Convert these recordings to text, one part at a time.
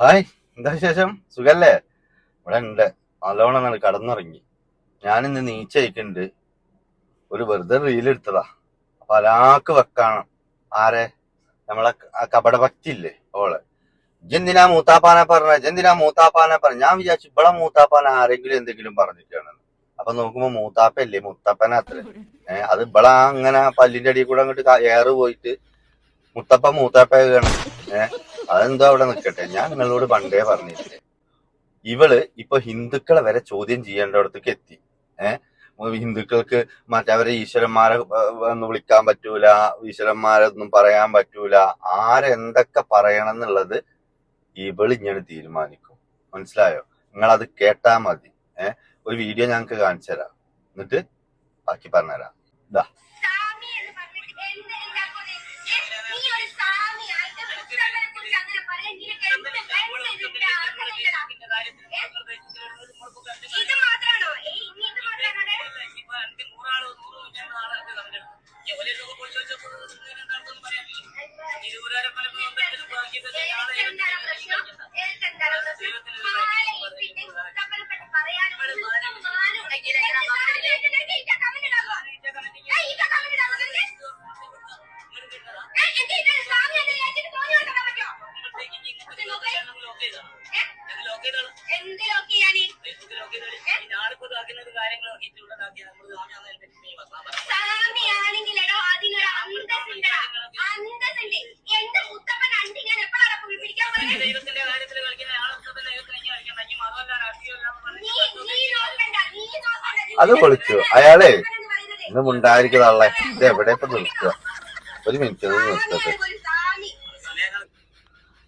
Hi എന്താ വിശേഷം? സുഖല്ലേ? ഇവിടെ ഉണ്ട്. നല്ലോണം നല്ല കടന്നുറങ്ങി. ഞാനിന്ന് നീച്ചയക്കുന്നുണ്ട് ഒരു വെറുതെ റീൽ എടുത്തതാ. അപ്പൊ അലാക്ക് വെക്കണം. ആരെ? നമ്മളെ കപടഭക്തി ഇല്ലേ ഓൾ. ജെന്തിനാ മൂത്താപ്പാനെ പറഞ്ഞ? ജെന്തിനാ മൂത്താപ്പാനെ പറഞ്ഞ? ഞാൻ വിചാരിച്ചു ഇവിടെ മൂത്താപ്പാന ആരെങ്കിലും എന്തെങ്കിലും പറഞ്ഞിട്ടാണ്. അപ്പൊ നോക്കുമ്പോ മൂത്താപ്പല്ലേ? മുത്തപ്പന അത്ര. ഏഹ് അത് ഇവിടെ അങ്ങനെ പല്ലിന്റെ അടിയിൽ കൂടെ അങ്ങോട്ട് ഏറ് പോയിട്ട് മുത്തപ്പ മൂത്താപ്പ ഏഹ് അതെന്തോ അവിടെ നിൽക്കട്ടെ ഞാൻ നിങ്ങളോട് പണ്ടേ പറഞ്ഞിട്ട് ഇവൾ ഇപ്പൊ ഹിന്ദുക്കളെ വരെ ചോദ്യം ചെയ്യേണ്ടടത്തേക്ക് എത്തി. ഏഹ് ഹിന്ദുക്കൾക്ക് മറ്റവരെ ഈശ്വരന്മാരെ ഒന്ന് വിളിക്കാൻ പറ്റൂല ഈശ്വരന്മാരൊന്നും പറയാൻ പറ്റൂല. ആരെന്തൊക്കെ പറയണം എന്നുള്ളത് ഇവൾ ഇങ്ങനെ തീരുമാനിക്കും. മനസ്സിലായോ? നിങ്ങൾ അത് കേട്ടാ മതി. ഏഹ് ഒരു വീഡിയോ ഞങ്ങൾക്ക് കാണിച്ചു തരാം. എന്നിട്ട് ബാക്കി പറഞ്ഞുതരാം. ഇതാ ഇത് മാത്രാണോ? ഏ, ഇനി ഇത് മാത്രാണോ? ഏതെന്താണ് പ്രശ്നം? ഏതെന്താണ് പ്രശ്നം? മാല ഇട്ടിട്ട് പുസ്തകങ്ങളെ പറയാനും ഒരു മാനം ഉണ്ടെങ്കിൽ എങ്ങനെ മക്കളിലെ അതിനൊരു. അന്തസ്സുണ്ട്. എന്റെ മുത്തപ്പൻ അണ്ടി ഞാൻ എപ്പോഴാണ് കുളിപ്പിക്കാൻ പറഞ്ഞത്? നീ നീ നോക്കണ്ട, നീ നോക്കണ്ട. നീ അത് പൊളിച്ചു. അയാളേ പറയുന്നത്. ഇന്ന് മുണ്ടായിരിക്കുന്നതള്ളേ ഇത് എവിടെ ഇപ്പൊ നിർത്തുക ഒരു മിനിറ്റ്. ഒന്ന് നിർത്തട്ടെ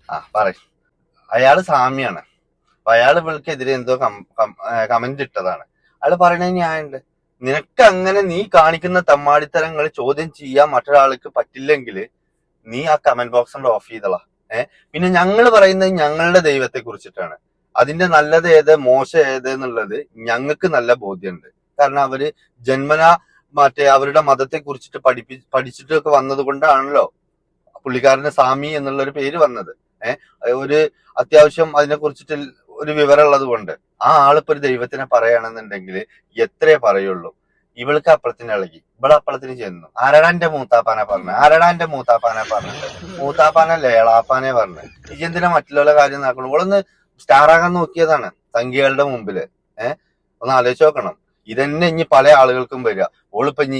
ആ പറ അയാൾ സാമ്യാണ് അപ്പൊ അയാൾ ഇവൾക്കെതിരെ എന്തോ കമന്റ് ഇട്ടതാണ്. അയാൾ പറയണത് ന്യായമുണ്ട് നിനക്ക് അങ്ങനെ നീ കാണിക്കുന്ന തമ്മാടിത്തരങ്ങൾ ചോദ്യം ചെയ്യാൻ മറ്റൊരാൾക്ക് പറ്റില്ലെങ്കിൽ നീ ആ കമന്റ് ബോക്സ് കൊണ്ട് ഓഫ് ചെയ്തളാ. ഏഹ് പിന്നെ ഞങ്ങൾ പറയുന്നത് ഞങ്ങളുടെ ദൈവത്തെ കുറിച്ചിട്ടാണ്. അതിന്റെ നല്ലത് ഏത് മോശം ഏത് എന്നുള്ളത് ഞങ്ങൾക്ക് നല്ല ബോധ്യമുണ്ട്. കാരണം അവർ ജന്മന മറ്റേ അവരുടെ മതത്തെ കുറിച്ചിട്ട് പഠിപ്പി പഠിച്ചിട്ടൊക്കെ വന്നത് കൊണ്ടാണല്ലോ പുള്ളിക്കാരന് സാമി എന്നുള്ള ഒരു പേര് വന്നത്. ഏഹ് ഒരു അത്യാവശ്യം അതിനെ കുറിച്ചിട്ട് ഒരു വിവരം ഉള്ളത് കൊണ്ട് ആ ആളിപ്പോ ഒരു ദൈവത്തിനെ പറയുകയാണെന്നുണ്ടെങ്കിൽ എത്രേ പറയുള്ളൂ. ഇവൾക്ക് അപ്പളത്തിന് ഇളകി. ഇവൾ അപ്പളത്തിന് ചെന്നു. ആരടാന്റെ മൂത്താപ്പാനെ പറഞ്ഞു ആരടാന്റെ മൂത്താപ്പാനെ പറഞ്ഞു മൂത്താപ്പാനല്ലേ ഏളാപ്പാനെ പറഞ്ഞു ഈ എന്തിനാ മറ്റുള്ള കാര്യം നോക്കണം? ഇവളൊന്ന് സ്റ്റാറാകാൻ നോക്കിയതാണ് സംഖ്യകളുടെ മുമ്പിൽ. ഏഹ് ഒന്ന് ആലോചിച്ച് നോക്കണം. ഇതന്നെ ഇനി പല ആളുകൾക്കും വരിക. ഓളിപ്പോ ഇനി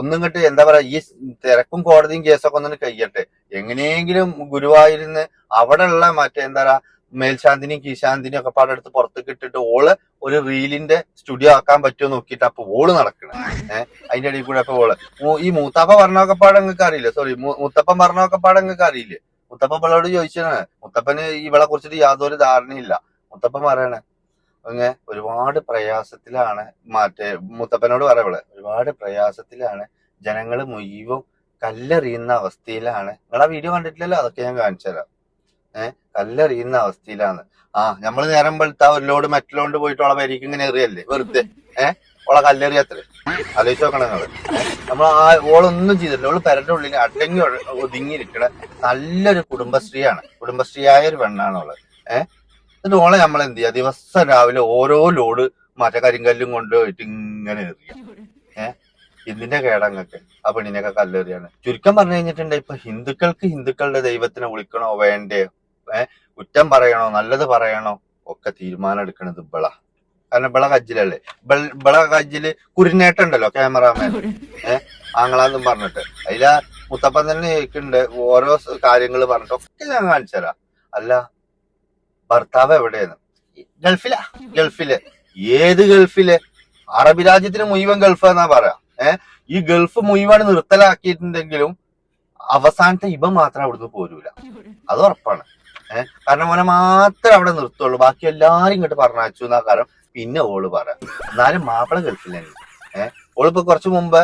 ഒന്നും കിട്ടി എന്താ പറയാ ഈ തിരക്കും കോടതിയും കേസൊക്കെ ഒന്നും കഴിയട്ടെ. എങ്ങനെയെങ്കിലും ഗുരുവായൂരിന്ന് ഉള്ള മറ്റേ എന്താ പറയാ മേൽശാന്തിനെയും കീശാന്തിനെയും ഒക്കെ പാടെടുത്ത് പുറത്തേക്ക് ഇട്ടിട്ട് ഓൾ ഒരു റീലിന്റെ സ്റ്റുഡിയോ ആക്കാൻ പറ്റുമോ നോക്കിയിട്ട് അപ്പൊ ഓൾ നടക്കണം. ഏഹ് അതിന്റെ ഇടയിൽ കൂടെ അപ്പൊ ഓൾ. ഈ മൂത്താപ്പ പറഞ്ഞൊക്കെ പാടെ നിങ്ങൾക്ക് അറിയില്ല? സോറി മുത്തപ്പൻ പറഞ്ഞൊക്കെ പാടെ നിങ്ങൾക്ക് അറിയില്ലേ? മുത്തപ്പൻ ഇവളോട് ചോദിച്ചാണ് മുത്തപ്പന് ഇവളെ കുറിച്ചിട്ട് യാതൊരു ധാരണയില്ല. മുത്തപ്പൻ പറയണേ അങ്ങനെ ഒരുപാട് പ്രയാസത്തിലാണ് മറ്റേ മുത്തപ്പനോട് പറയവൾ ഒരുപാട് പ്രയാസത്തിലാണ് ജനങ്ങൾ മുഴുവൻ കല്ലെറിയുന്ന അവസ്ഥയിലാണ്. നിങ്ങൾ ആ വീഡിയോ കണ്ടിട്ടില്ലല്ലോ? അതൊക്കെ ഞാൻ കാണിച്ചു തരാം ഏഹ് കല്ലെറിയുന്ന അവസ്ഥയിലാണ്. ആ നമ്മൾ നേരം വെളുത്ത ഒരു ലോഡ് മെറ്റലോണ്ട് പോയിട്ട് ഓളെ പരിക്ക് ഇങ്ങനെ എറിയല്ലേ? വെറുതെ. ഏഹ് ഓളെ കല്ലെറിയാത്രേ ആലോചിച്ച് നോക്കണം നിങ്ങൾ. നമ്മൾ ആ ഓളൊന്നും ചെയ്തില്ല ഓൾ പെരന്റെ ഉള്ളിൽ അടങ്ങി ഒതുങ്ങിയിരിക്കണ നല്ലൊരു കുടുംബശ്രീയാണ്. കുടുംബശ്രീയായ ഒരു പെണ്ണാണ് ഓൾ. ഏഹ് എന്നിട്ട് ഓളെ നമ്മൾ എന്ത് ചെയ്യുക ദിവസം രാവിലെ ഓരോ ലോഡ് മറ്റേ കരിങ്കല്ലും കൊണ്ടുപോയിട്ട് ഇങ്ങനെ എറിയ. ഏഹ് ഇതിന്റെ കേടങ്ങൾക്ക് ആ പെണ്ണിനൊക്കെ കല്ലെറിയാണ്. ചുരുക്കം പറഞ്ഞു കഴിഞ്ഞിട്ടുണ്ടെങ്കിൽ ഇപ്പൊ ഹിന്ദുക്കൾക്ക് ഹിന്ദുക്കളുടെ ദൈവത്തിനെ വിളിക്കണോ വേണ്ടയോ? ഏഹ് കുറ്റം പറയണോ നല്ലത് പറയണോ ഒക്കെ തീരുമാനം എടുക്കണത് ഇബള കാരണം ഇബള കജ്ജിലല്ലേ? ബിള ഇബള കജ്ജിൽ കുരുനേട്ടുണ്ടല്ലോ ക്യാമറാമാൻ. ഏഹ് ആങ്ങളാന്നും പറഞ്ഞിട്ട്. അതിലാ മുത്തപ്പൻ തന്നെ കേൾക്കുന്നുണ്ട് ഓരോ കാര്യങ്ങൾ പറഞ്ഞിട്ട് ഒക്കെ ഞാൻ കാണിച്ചു തരാം അല്ല ഭർത്താവ് എവിടെയാണ്? ഗൾഫില ഗൾഫിൽ. ഏത് ഗൾഫിൽ? അറബി രാജ്യത്തിന് മുഴുവൻ ഗൾഫ് എന്നാ പറയാ. ഏഹ് ഈ ഗൾഫ് മുഴുവൻ നിർത്തലാക്കിയിട്ടുണ്ടെങ്കിലും അവസാനത്തെ ഇവ മാത്രം അവിടുന്ന് പോരൂല. അത് ഉറപ്പാണ്. ഏഹ് കാരണം മോനെ മാത്രം അവിടെ നിർത്തുള്ളൂ. ബാക്കി എല്ലാരും ഇങ്ങോട്ട് പറഞ്ഞു എന്നാ കാരണം പിന്നെ ഓൾ പറ. എന്നാലും മാപ്പിള ഗൾഫിലാണ് ഏഹ് ഓളിപ്പോ കുറച്ചു മുമ്പ്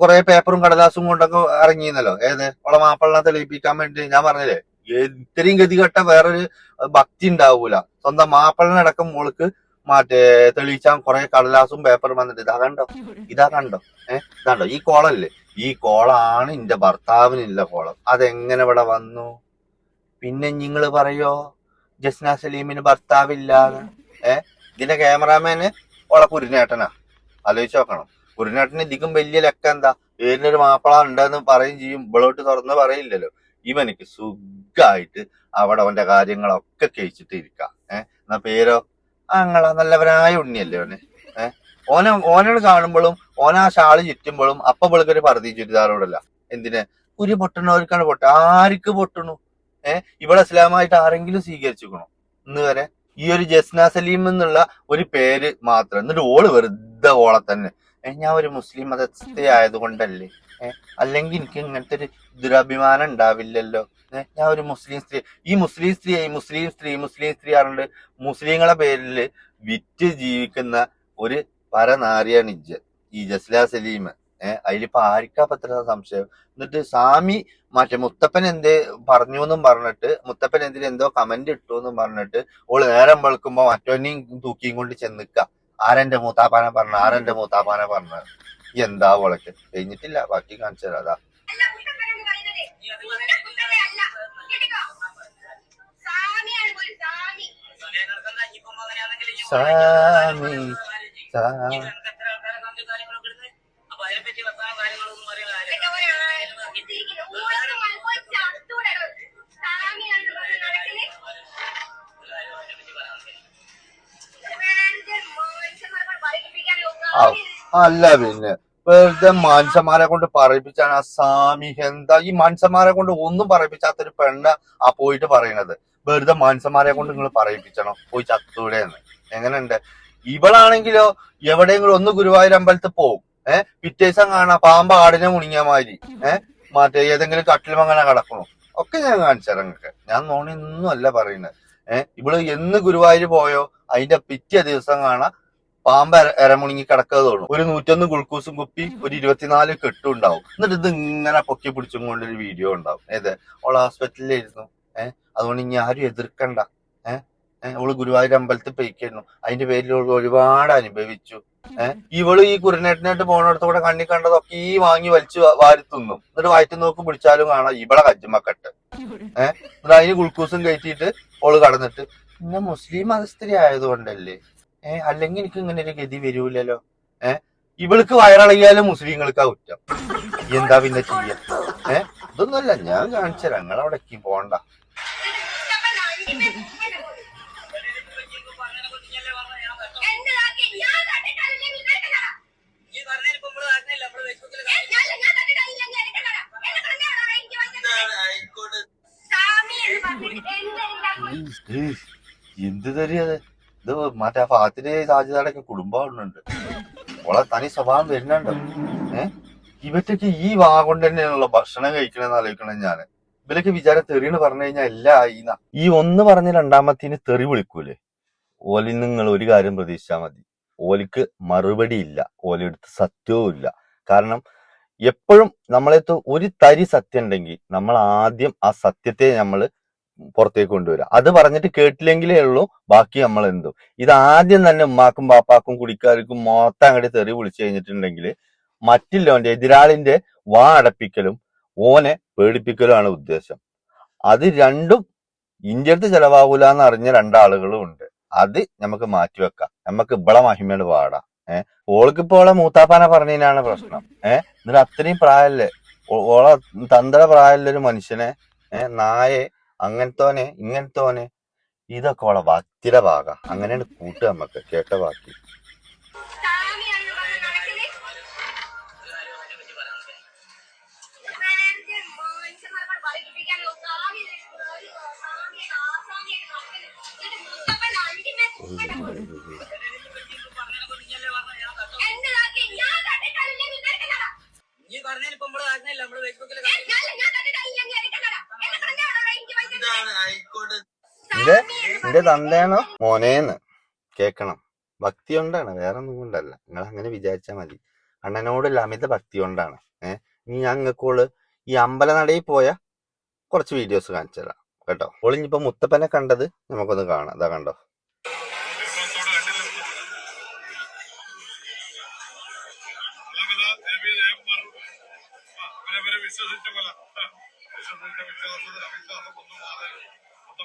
കുറെ പേപ്പറും കടലാസും കൊണ്ടൊക്കെ ഇറങ്ങിയെന്നല്ലോ ഏത്? ഓളെ മാപ്പിളിനെ തെളിയിപ്പിക്കാൻ വേണ്ടി ഞാൻ പറഞ്ഞില്ലേ? ഇത്രയും ഗതികെട്ട വേറൊരു ഭക്തി ഉണ്ടാവൂല. സ്വന്തം മാപ്പിളിനടക്കം മോൾക്ക് മറ്റേ തെളിയിച്ചാൽ കുറെ കടലാസും പേപ്പറും വന്നിട്ട് ഇതാ കണ്ടോ? ഇതാ കണ്ടോ? ഏഹ് ഇതാണ്ടോ ഈ കോളല്ലേ? ഈ കോളാണ് എന്റെ ഭർത്താവിനില്ല കോളം. അതെങ്ങനെ ഇവിടെ വന്നു? പിന്നെ നിങ്ങൾ പറയോ ജസ്ന സലീമിന് ഭർത്താവില്ലാന്ന് ഏ? ഇതിന്റെ ക്യാമറാമാന് ഓളെ കുരുനേട്ടനാ. ആലോചിച്ച് നോക്കണം. കുരുനേട്ടന് ഇതിക്കും വലിയ ലക്ക എന്താ? ഏതിനൊരു മാപ്പിള ഉണ്ടെന്ന് പറയും ചെയ്യും. ഇവളോട്ട് തുറന്ന് പറയില്ലല്ലോ. ഇവനിക്ക് സുഖമായിട്ട് അവിടെ അവന്റെ കാര്യങ്ങളൊക്കെ കഴിച്ചിട്ട് ഇരിക്കാം. ഏഹ് എന്നാ പേരോ? അങ്ങള നല്ലവനായ ഉണ്ണിയല്ലേ അവന് ഏഹ് ഓനെ ഓനോട് കാണുമ്പോഴും ഓന ആ ഷാൾ ചുറ്റുമ്പോഴും അപ്പൊ വിളിക്കൊരു പറതി ചുരിദാറോടല്ല എന്തിന്? കുരി പൊട്ടണവർക്കാണ് പൊട്ട. ആർക്ക് പൊട്ടണു? ഏഹ് ഇവിടെ ഇസ്ലാമായിട്ട് ആരെങ്കിലും സ്വീകരിച്ചിരിക്കണം? ഇന്ന് വരെ ഈ ഒരു ജസ്ന സലീം എന്നുള്ള ഒരു പേര് മാത്രം. എന്നിട്ട് ഓൾ വെറുതെ ഓളെ തന്നെ. ഞാൻ ഒരു മുസ്ലിം മതസ്ഥ ആയതുകൊണ്ടല്ലേ? അല്ലെങ്കിൽ എനിക്ക് ഇങ്ങനത്തെ ഒരു ദുരഭിമാനം ഉണ്ടാവില്ലല്ലോ? ഞാൻ ഒരു മുസ്ലിം സ്ത്രീ. ഈ മുസ്ലിം സ്ത്രീ മുസ്ലിം സ്ത്രീ മുസ്ലിം സ്ത്രീ പറഞ്ഞിട്ട് മുസ്ലിങ്ങളെ പേരിൽ വിറ്റ് ജീവിക്കുന്ന ഒരു പരനാരിയാണ് ഈ ജസ്ല സലീം. ഏഹ് അതിലിപ്പോ ആർക്കാ പത്രം സംശയം? എന്നിട്ട് സ്വാമി മറ്റേ മുത്തപ്പൻ എന്ത് പറഞ്ഞു എന്നും പറഞ്ഞിട്ട് മുത്തപ്പൻ എന്തിന് എന്തോ കമന്റ് ഇട്ടു എന്നും പറഞ്ഞിട്ട് ഓൾ നേരം വെളുക്കുമ്പോ മറ്റോനെയും തൂക്കിയും കൊണ്ട് ചെന്നിക്ക ആരെന്റെ മൂത്താപ്പാനെ പറഞ്ഞ? ആരെന്റെ മൂത്താപ്പാനെ പറഞ്ഞ? എന്താ ഓളക്ക്? കഴിഞ്ഞിട്ടില്ല. ബാക്കി കാണിച്ചു തരാം. അതാ. സ്വാമി കുട്ടപ്പനെന്ന് പറയുന്നത് നിന്റെ കുട്ടനെ അല്ല കേട്ടിക്കോ സ്വാമിയാണ് പോലും സ്വാമി സ്വാമി സാ- ഇതൊക്കെ ഒരാ- ഇട്ടിരിക്കുന്നു. ഊഴൊക്കെ മൽപ്പോയിട്ട് ചത്തൂടടോ. സ്വാമിയാണെന്ന് പറഞ്ഞ് നടക്കൽ. വെറുതെ മനുഷ്യന്മാരെ പറയിപ്പിക്കാനോ ആ, അല്ല പിന്നെ. വെറുതെ മനുഷ്യന്മാരെ കൊണ്ട് പറയിപ്പിച്ചാണ് ആ സ്വാമി എന്താ? ഈ മനുഷ്യന്മാരെ കൊണ്ട് ഒന്നും പറയിപ്പിച്ചാത്തൊരു പെണ്ണ് ആ പോയിട്ട് പറയണത്. വെറുതെ മനുഷ്യന്മാരെ കൊണ്ട് നിങ്ങൾ പറയിപ്പിച്ചണം. പോയി ചത്തൂടെ എന്ന്. എങ്ങനെയുണ്ട്? ഇവളാണെങ്കിലോ എവിടെയെങ്കിലും ഒന്ന് ഗുരുവായൂർ അമ്പലത്തിൽ പോകും ഏഹ് പിറ്റേസം കാണാം. പാമ്പ് ആടിനെ മുണിങ്ങിയ മാതിരി. ഏഹ് മറ്റേ ഏതെങ്കിലും കട്ടിലുമങ്ങനെ കിടക്കണോ? ഒക്കെ ഞാൻ കാണിച്ചു നിങ്ങൾക്ക്. ഞാൻ നോണിയൊന്നും അല്ല പറയുന്നത്. ഏഹ് ഇവൾ എന്ന് ഗുരുവായൂർ പോയോ അതിന്റെ പിറ്റേ ദിവസം കാണാ പാമ്പ് എര- എരമുണങ്ങി കിടക്കുക തോന്നും ഒരു നൂറ്റൊന്ന് ഗുൾക്കൂസും കുപ്പി ഒരു ഇരുപത്തിനാല് കെട്ടും ഉണ്ടാവും. എന്നിട്ട് ഇത് ഇങ്ങനെ പൊക്കി പിടിച്ചും ഒരു വീഡിയോ ഉണ്ടാവും. ഏത്? ഓൾ ഹോസ്പിറ്റലിലായിരുന്നു. ഏഹ് അതുകൊണ്ട് ഇനി ആരും എതിർക്കണ്ട. ഏഹ് അവൾ ഗുരുവായൂർ അമ്പലത്തിൽ പെയ്ക്കായിരുന്നു. അതിന്റെ പേരിൽ ഒരുപാട് അനുഭവിച്ചു. ഇവൾ ഈ കുരുനേട്ടനായിട്ട് പോണടത്തോടെ കണ്ണി കണ്ടതൊക്കെ ഈ വാങ്ങി വലിച്ചു വാരിത്തുന്നു വാരി തിന്നും. എന്നിട്ട് വയറ്റു നോക്ക് പിടിച്ചാലും കാണാം ഇവളെ കജ്ജുമക്കെട്ട് ഏഹ് എന്നിട്ട് അതിന് ഗുൾക്കൂസും കയറ്റിയിട്ട് ഓൾ കടന്നിട്ട് പിന്നെ മുസ്ലിം മതസ്ഥിരി ആയതുകൊണ്ടല്ലേ? ഏഹ് അല്ലെങ്കിൽ എനിക്ക് ഇങ്ങനെ ഒരു ഗതി വരൂലല്ലോ ഏഹ് ഇവൾക്ക് വയറിളകിയാലും മുസ്ലിങ്ങൾക്കാ കുറ്റം. എന്താ പിന്നെ ചെയ്യാ? ഏഹ് ഇതൊന്നുമല്ല ഞാൻ കാണിച്ചു തരാം അവിടേക്ക് പോണ്ട മുത്തപ്പൻ അഞ്ചിനെ മുങ്ങനെ പോലും. എന്തിനാക്കി ഞാൻ തട്ടിട്ടാലില്ലേ നീ നിനക്കെന്നടാ? ഏ, ഞാനല്ല, ഞാൻ തട്ടിട്ടാലില്ലെങ്കിൽ നിനക്കെന്നടാ? എന്നെ കൊണ്ടാണോ എനിക്ക് വന്നത്? സ്വാമി എന്ന് പറഞ്ഞിട്ട് എന്ത് ഉണ്ടാക്കും? ഏയ്, എന്ത് തരിയത്? ഇത് മറ്റേ ഫാത്തിന്റെ സാധ്യതയുടെയൊക്കെ കുടുംബമുണ്ട് ഓളെ തനി സ്വഭാവം വരുന്നുണ്ട്. ഏഹ് ഇവറ്റക്ക് ഈ വാ കൊണ്ട് തന്നെയാണല്ലോ ഭക്ഷണം കഴിക്കണമെന്ന് ആലോചിക്കണം ഞാൻ. ഇവരൊക്കെ വിചാരം തെറിന്ന് പറഞ്ഞു കഴിഞ്ഞാൽ എല്ലാം ആയിന്ന. ഈ ഒന്ന് പറഞ്ഞ രണ്ടാമത്തിന് തെറി വിളിക്കൂലേ? ഓലിൽ നിങ്ങൾ ഒരു കാര്യം പ്രതീക്ഷിച്ചാൽ മതി. ഓലിക്ക് മറുപടി ഇല്ല. ഓലെടുത്ത് സത്യവും ഇല്ല. കാരണം എപ്പോഴും നമ്മളെടുത്ത് ഒരു തരി സത്യം ഉണ്ടെങ്കിൽ നമ്മൾ ആദ്യം ആ സത്യത്തെ നമ്മൾ പുറത്തേക്ക് കൊണ്ടുവരിക അത് പറഞ്ഞിട്ട് കേട്ടില്ലെങ്കിലേ ഉള്ളൂ. ബാക്കി നമ്മൾ എന്തും ഇത് ആദ്യം തന്നെ ഉമ്മാക്കും പാപ്പാക്കും കുടിക്കാർക്കും മൊത്തം അങ്ങോട്ട് തെറി വിളിച്ചു കഴിഞ്ഞിട്ടുണ്ടെങ്കിൽ മറ്റില്ലോന്റെ എതിരാളിന്റെ വാ അടപ്പിക്കലും ഓനെ പേടിപ്പിക്കലുമാണ് ഉദ്ദേശം. അത് രണ്ടും ഇന്ത്യടുത്ത് ചെലവാകൂല എന്ന് അറിഞ്ഞ രണ്ടാളുകളും ഉണ്ട്. അത് നമുക്ക് മാറ്റിവെക്കാം നമുക്ക് ഇബളെ മഹിമയുടെ പാടാം ഏഹ് ഓൾക്ക് ഇപ്പൊ ഓളെ മൂത്താപ്പാനെ പറഞ്ഞതിനാണ് പ്രശ്നം. ഏഹ് എന്നിട്ട് അത്രയും പ്രായമല്ലേ ഓളെ തന്ത്ര പ്രായമുള്ള ഒരു മനുഷ്യനെ ഏഹ് നായെ അങ്ങനത്തോനെ ഇങ്ങനത്തോനെ. ഇതൊക്കെ ഉള്ള ഭക്തിയുടെ ഭാഗ. അങ്ങനെയാണ് കൂട്ടുക നമുക്ക് കേട്ട ബാക്കി നീ? നീ പറഞ്ഞതിനിപ്പോ നമ്മൾ നമ്മൾ ഫേസ്ബുക്കിൽ നിന്റെ നിന്റെ തന്തയാണോ? മോനേന്ന്. കേക്കണം. ഭക്തി കൊണ്ടാണ് വേറെ ഒന്നും കൊണ്ടല്ല. നിങ്ങൾ അങ്ങനെ വിചാരിച്ചാ മതി. അണ്ണനോടുള്ള അമിത ഭക്തി കൊണ്ടാണ് ഏഹ് ഇനി ഞങ്ങൾക്കോൾ ഈ അമ്പലനടയിൽ പോയ കുറച്ച് വീഡിയോസ് കാണിച്ചു തരാം കേട്ടോ? ഓളിഞ്ഞിപ്പോ മുത്തപ്പനെ കണ്ടത് നമുക്കൊന്ന് കാണാം. അതാ കണ്ടോ?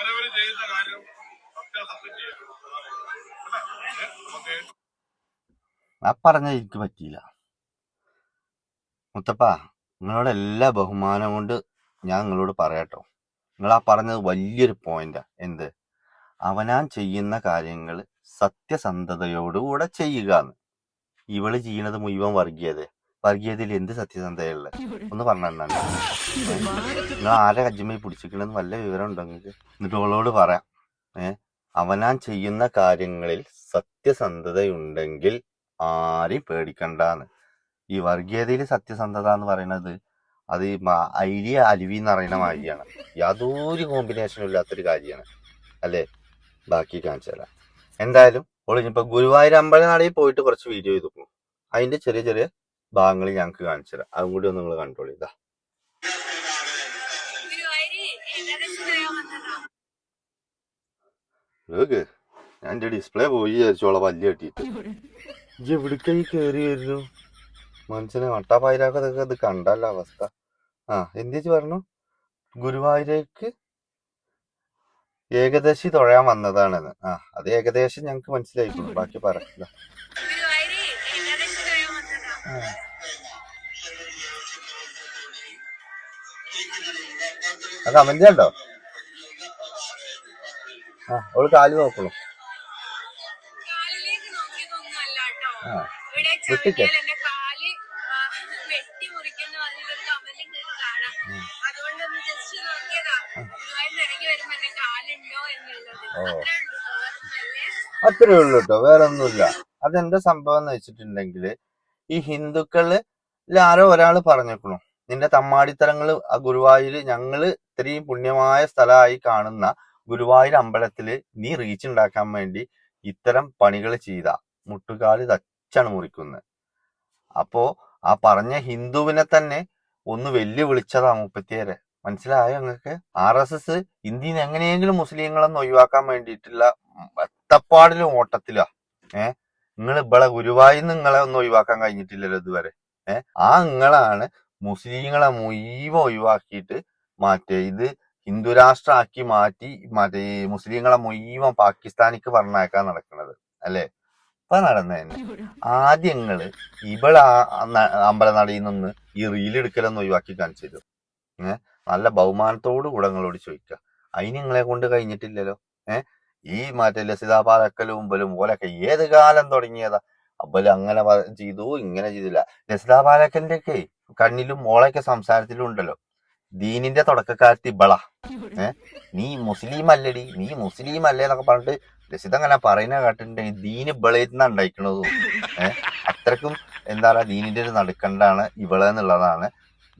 അവരവര് ചെയ്യുന്ന കാര്യം സത്യാസത്യം ചെയ്യണം. ആ പറഞ്ഞ എനിക്ക് പറ്റിയില്ല. മുത്തപ്പ നിങ്ങളോട് എല്ലാ ബഹുമാനം കൊണ്ട് ഞാൻ നിങ്ങളോട് പറയാട്ടോ. നിങ്ങൾ ആ പറഞ്ഞത് വലിയൊരു പോയിന്റാ. എന്ത്? അവനാൻ ചെയ്യുന്ന കാര്യങ്ങൾ സത്യസന്ധതയോടുകൂടെ ചെയ്യുക എന്ന് ഇവൾ ചെയ്യണത് മുഴുവൻ വർഗീയത വർഗീയതയിൽ എന്ത് സത്യസന്ധതയുള്ള ഒന്ന് പറഞ്ഞാൽ നിങ്ങൾ ആരെ കജ്ജമ്മയിൽ പിടിച്ചിരിക്കണമെന്ന് വല്ല വിവരം ഉണ്ടോ നിങ്ങൾക്ക്? എന്നിട്ട് അവളോട് പറയാം. ഏ? അവനാൻ ചെയ്യുന്ന കാര്യങ്ങളിൽ സത്യസന്ധതയുണ്ടെങ്കിൽ ആരെയും പേടിക്കണ്ടാന്ന്. ഈ വർഗീയതയിൽ സത്യസന്ധത എന്ന് പറയുന്നത് അത് ഈ അരി അരുവി എന്ന് പറയുന്ന മാതിരിയാണ്. യാതൊരു കോമ്പിനേഷനും ഇല്ലാത്തൊരു കാര്യമാണ്. അല്ലേ? ബാക്കി കാണിച്ചു തരാം. എന്തായാലും ഒളിഞ്ഞിപ്പോ ഗുരുവായൂർ അമ്പലനാടയിൽ പോയിട്ട് കുറച്ച് വീഡിയോ ചെയ്തു. അതിന്റെ ചെറിയ ചെറിയ ഭാഗങ്ങൾ ഞങ്ങൾക്ക് കാണിച്ചു തരാം അതും കൂടി ഒന്ന് നിങ്ങൾ കണ്ടോളൂ ഇതാ തൊഴാൻ വന്നതാ. ഏക്ക് ഞാൻ എന്റെ ഡിസ്പ്ലേ പോയി വിചാരിച്ചോളാം വലിയ കെട്ടിയിട്ട്. ഇജ്ജ് എവിടേക്കായി കേറി വരുന്നു മനുഷ്യനെ വട്ടാപ്പായിരാക്കതൊക്കെ ഇത് കണ്ടല്ല അവസ്ഥ. ആ എന്തേച്ച് പറഞ്ഞു? ഗുരുവായൂരേക്ക് ഏകദേശി തൊഴയാൻ വന്നതാണെന്ന്. ആ അത് ഏകദേശം ഞങ്ങക്ക് മനസ്സിലായിക്കോളൂ ബാക്കി പറയില്ല കമന്റ് കണ്ടോ ആ അവൾ കാൽ. ആ ഉള്ളൂട്ടോ അത്രേ ഉള്ളൂ കേട്ടോ വേറെ ഒന്നുമില്ല അതെന്താ സംഭവം എന്ന് വെച്ചിട്ടുണ്ടെങ്കിൽ ഈ ഹിന്ദുക്കൾ ആരോ ഒരാൾ പറഞ്ഞേക്കണു. നിന്റെ തമ്മാടിത്തരങ്ങൾ ഗുരുവായൂര് ഞങ്ങൾ ഇത്രയും പുണ്യമായ സ്ഥലമായി കാണുന്ന ഗുരുവായൂർ അമ്പലത്തിൽ നീ റീച്ച് ഉണ്ടാക്കാൻ വേണ്ടി ഇത്തരം പണികൾ ചെയ്ത മുട്ടുകാൽ തച്ചാണ് മുറിക്കുന്നത് അപ്പോ ആ പറഞ്ഞ ഹിന്ദുവിനെ തന്നെ ഒന്ന് വെല്ലുവിളിച്ചതാ മുപ്പത്തിയേരെ. മനസ്സിലായോ നിങ്ങൾക്ക് ആർ എസ് എസ് ഇന്ത്യയിൽ എങ്ങനെയെങ്കിലും മുസ്ലിങ്ങളൊന്ന് ഒഴിവാക്കാൻ വേണ്ടിയിട്ടുള്ള എത്തപ്പാടിലും ഓട്ടത്തിലാ. ഏ? നിങ്ങൾ ഇവിടെ ഗുരുവായൂർ നിങ്ങളെ ഒന്നും ഒഴിവാക്കാൻ കഴിഞ്ഞിട്ടില്ലല്ലോ ഇതുവരെ. ഏഹ് ആ നിങ്ങളാണ് മുസ്ലിങ്ങളെ മുഴുവൻ ഒഴിവാക്കിയിട്ട് മാറ്റിയത് ഇത് ഹിന്ദു രാഷ്ട്രമാക്കി മാറ്റി മറ്റേ മുസ്ലിങ്ങളെ മുഴുവൻ പാകിസ്ഥാനിക്ക് പറഞ്ഞയക്കാൻ നടക്കുന്നത് അല്ലേ? ഇപ്പൊ നടന്നതന്നെ ആദ്യം നിങ്ങൾ ഇവിടെ അമ്പലനടയിൽ നിന്ന് ഈ റീൽ എടുക്കലൊന്ന് ഒഴിവാക്കി കാണിച്ചു തരും. ഏഹ് നല്ല ബഹുമാനത്തോട് കൂടെ നിങ്ങളോട് ചോദിക്കുക അതിന് നിങ്ങളെ കൊണ്ട് കഴിഞ്ഞിട്ടില്ലല്ലോ. ഏഹ് ഈ മറ്റേ ലസിതാ പാലക്കലും പോലൊക്കെ ഓലൊക്കെ ഏത് കാലം തുടങ്ങിയതാ? അബ്ബൽ അങ്ങനെ ചെയ്തു ഇങ്ങനെ ചെയ്തില്ല. ലസിതാപാലക്കലിന്റെ ഒക്കെ കണ്ണിലും മോളൊക്കെ സംസാരത്തിലും ഉണ്ടല്ലോ. ദീനിന്റെ തുടക്കക്കാരത്തി ഇബള. ഏ? നീ മുസ്ലിം അല്ലടി നീ മുസ്ലിം അല്ലേ എന്നൊക്കെ പറഞ്ഞിട്ട് ലസിത അങ്ങനെ പറയുന്ന കേട്ടിട്ടുണ്ടെങ്കിൽ ദീന് ഇബളേന്നാ ഉണ്ടായിക്കണതും. ഏഹ് അത്രക്കും എന്താ പറയാ ദീനിന്റെ ഒരു നടുക്കണ്ടാണ് ഇവളെന്നുള്ളതാണ്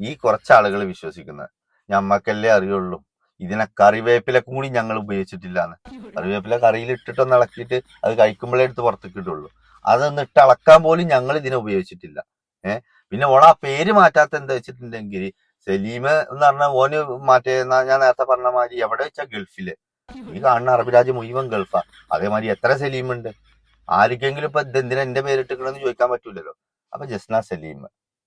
ഈ കുറച്ച് ആളുകൾ വിശ്വസിക്കുന്നത്. ഞമ്മക്കല്ലേ അറിയുള്ളൂ. ഇതിനെ കറിവേപ്പിലൊക്കെ കൂടി ഞങ്ങൾ ഉപയോഗിച്ചിട്ടില്ലാന്ന്. കറിവേപ്പില കറിയിൽ ഇട്ടിട്ടൊന്ന് ഇളക്കിയിട്ട് അത് കഴിക്കുമ്പോഴേ എടുത്ത് പുറത്തേക്ക് ഇടുള്ളൂ. അതൊന്ന് ഇട്ട് അളക്കാൻ പോലും ഞങ്ങൾ ഇതിനെ ഉപയോഗിച്ചിട്ടില്ല. ഏഹ് പിന്നെ ഓള ആ പേര് മാറ്റാത്ത എന്താ വെച്ചിട്ടുണ്ടെങ്കിൽ സലീം എന്ന് പറഞ്ഞ ഓന് മാറ്റേ ഞാൻ നേരത്തെ പറഞ്ഞ മാതിരി എവിടെ വെച്ചാ ഗൾഫിൽ. ഈ കാണുന്ന അറബ് രാജ്യം മുഴുവൻ ഗൾഫാ. അതേമാതിരി എത്ര സലീമുണ്ട്? ആർക്കെങ്കിലും ഇപ്പൊ ഇതെന്തിനാ എന്റെ പേരിട്ടിക്കണെന്ന് ചോദിക്കാൻ പറ്റൂലല്ലോ. അപ്പൊ ജസ്ന സലീം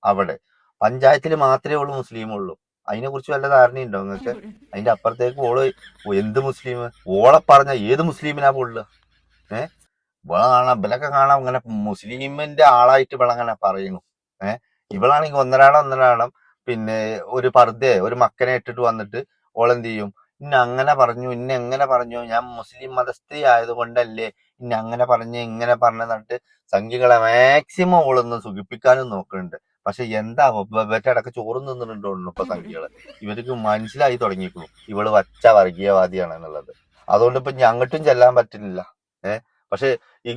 അവിടെ. പഞ്ചായത്തിൽ മാത്രമേ ഉള്ളൂ മുസ്ലിം ഉള്ളൂ. അതിനെ കുറിച്ച് വല്ല ധാരണയുണ്ടോ നിങ്ങൾക്ക്? അതിന്റെ അപ്പുറത്തേക്ക് ഓൾ എന്ത് മുസ്ലിം? ഓളെ പറഞ്ഞ ഏത് മുസ്ലിമിനാ പോൾ ഏഹ് ഇവളെ കാണാം ഇവലൊക്കെ കാണാം ഇങ്ങനെ മുസ്ലിമിന്റെ ആളായിട്ട് ഇവളങ്ങനെ പറയുന്നു. ഏഹ് ഇവളാണെങ്കിൽ ഒന്നരാളം ഒന്നരാളം പിന്നെ ഒരു പർദ്ദയെ ഒരു മക്കനെ ഇട്ടിട്ട് വന്നിട്ട് ഓളെന്ത് ചെയ്യും ഇന്ന അങ്ങനെ പറഞ്ഞു ഇന്ന എങ്ങനെ പറഞ്ഞു? ഞാൻ മുസ്ലിം മതസ്ഥ ആയതുകൊണ്ടല്ലേ ഇന്ന അങ്ങനെ പറഞ്ഞ് ഇങ്ങനെ പറഞ്ഞു എന്നിട്ട് സംഖ്യകളെ മാക്സിമം ഓളൊന്ന് സുഖിപ്പിക്കാനും നോക്കുന്നുണ്ട് പക്ഷെ എന്താ ഇവരുടെ ഇടയ്ക്ക് ചോറ് നിന്നിട്ടുണ്ട് ഇപ്പൊ സംഖ്യകൾ ഇവർക്ക് മനസ്സിലായി തുടങ്ങിയിരിക്കുന്നു ഇവൾ വച്ച വർഗീയവാദിയാണ് എന്നുള്ളത്. അതുകൊണ്ട് ഇപ്പൊ ഞങ്ങട്ടും ചെല്ലാൻ പറ്റുന്നില്ല. ഏഹ് പക്ഷെ ഈ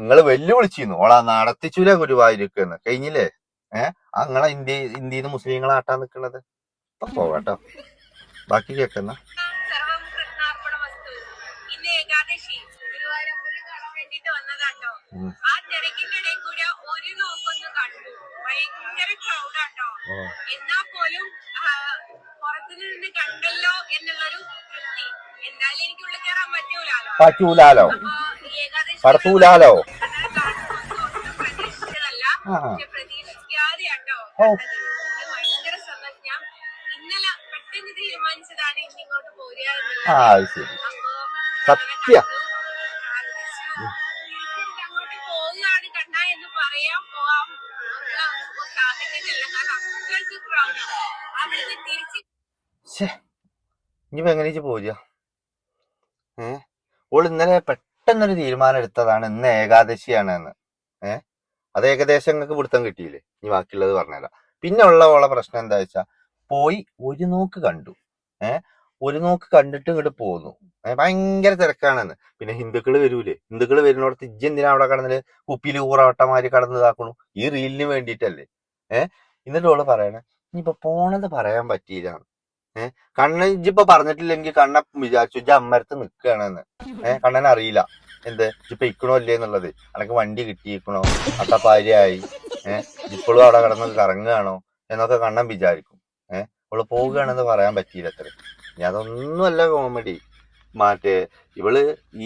നിങ്ങൾ വെല്ലുവിളിച്ചിരുന്നു. ഓളാ നടത്തിച്ചൂല ഗുരുവായൂരിക്കുന്ന്. കഴിഞ്ഞില്ലേ? ഏഹ് അങ്ങനെ ഇന്ത്യ ഇന്ത്യയിൽ നിന്ന് മുസ്ലിങ്ങളെ ആട്ടാൻ നിൽക്കുന്നത് അപ്പൊ പോകട്ടോ ബാക്കി കേൾക്കുന്ന സർവം എന്നാ പോലും പുറത്തുനിന്ന് നിന്ന് കണ്ടല്ലോ എന്നുള്ളൊരു തൃപ്തി എനിക്ക് ഉള്ളിൽ കയറാൻ പറ്റൂലാലോ. പറ്റൂലാലോ? പ്രതീക്ഷിക്കാതെയാട്ടോ ഓ. ആ ശരി. സത്യ. ഇനിയിപ്പോ എങ്ങനെ പോവുക ഏ? ഓൾ ഇന്നലെ പെട്ടെന്നൊരു തീരുമാനം എടുത്തതാണ് ഇന്ന് ഏകാദശിയാണ് എന്ന് ഏ? അത് ഏകദേശം നിങ്ങൾക്ക് പിടുത്തം കിട്ടിയില്ലേ? ഇനി ബാക്കിയുള്ളത് പറഞ്ഞുതരാം. പിന്നെ ഉള്ള ഓളെ പ്രശ്നം എന്താ വെച്ചാ പോയി ഒരു നോക്ക് കണ്ടു. ഏ? ഒരു നോക്ക് കണ്ടിട്ട് ഇങ്ങോട്ട് പോന്നു. ഭയങ്കര തിരക്കാണെന്ന്. പിന്നെ ഹിന്ദുക്കൾ വരൂലേ? ഹിന്ദുക്കൾ വരുന്നോടത്ത് ഇജ്ജ് എന്തിനാ അവിടെ കടന്നിൽ കുപ്പിയിൽ ഊറവട്ടമാരി കടന്ന് ഈ റീലിന് വേണ്ടിയിട്ടല്ലേ? ഏ? എന്നിട്ട് ഓൾ പറയണേ ഇനിയിപ്പോ പോണത് പറയാൻ പറ്റിയില്ല. ഏഹ് കണ്ണൻ ഇജ്ജിപ്പൊ പറഞ്ഞിട്ടില്ലെങ്കിൽ കണ്ണ വിചാരിച്ചു ഇജ്ജ് അമ്മരത്ത് നിക്കുകയാണെന്ന് ഏഹ് കണ്ണൻ അറിയില്ല. എന്ത്? ഇജ്ജിപ്പൊ ഇക്കണോ ഇല്ലേ എന്നുള്ളത്. അനക്ക് വണ്ടി കിട്ടിയിരിക്കണോ അട്ടപ്പാരിയായി. ഏഹ് ഇപ്പോഴും അവിടെ കിടന്ന് കറങ്ങുകയാണോ? എന്നൊക്കെ കണ്ണൻ വിചാരിക്കും. ഏഹ് അവൾ പോവുകയാണെന്ന് പറയാൻ പറ്റിയില്ല അത്ര. ഇനി അതൊന്നുമല്ല കോമഡി മറ്റേ ഇവൾ